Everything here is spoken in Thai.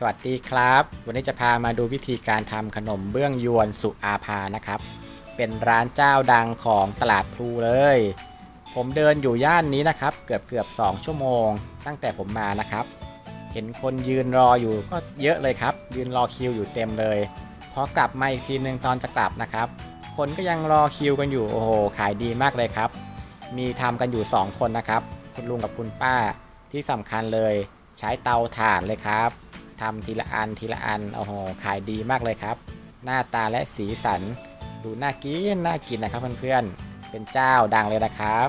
สวัสดีครับ วันนี้จะพามาดูวิธีการทำขนมเบื้องยวนสุอาภานะครับ เป็นร้านเจ้าดังของตลาดพลูเลย ผมเดินอยู่ย่านนี้นะครับ เกือบเกือบ2ชั่วโมง ตั้งแต่ผมมานะครับ เห็นคนยืนรออยู่ก็เยอะเลยครับ ยืนรอคิวอยู่เต็มเลยพอกลับมาอีกทีนึงตอนจะกลับนะครับ คนก็ยังรอคิวกันอยู่โอ้โหขายดีมากเลยครับ มีทำกันอยู่ 2 คนนะครับ คุณลุงกับคุณป้าที่สำคัญเลย ใช้เตาถ่านเลยครับ ทำทีละอันทีละอันโอ้โหขายดีมากเลยครับ หน้าตาและสีสัน ดูน่ากินน่ากินนะครับเพื่อนๆเป็นเจ้าดังเลยนะครับ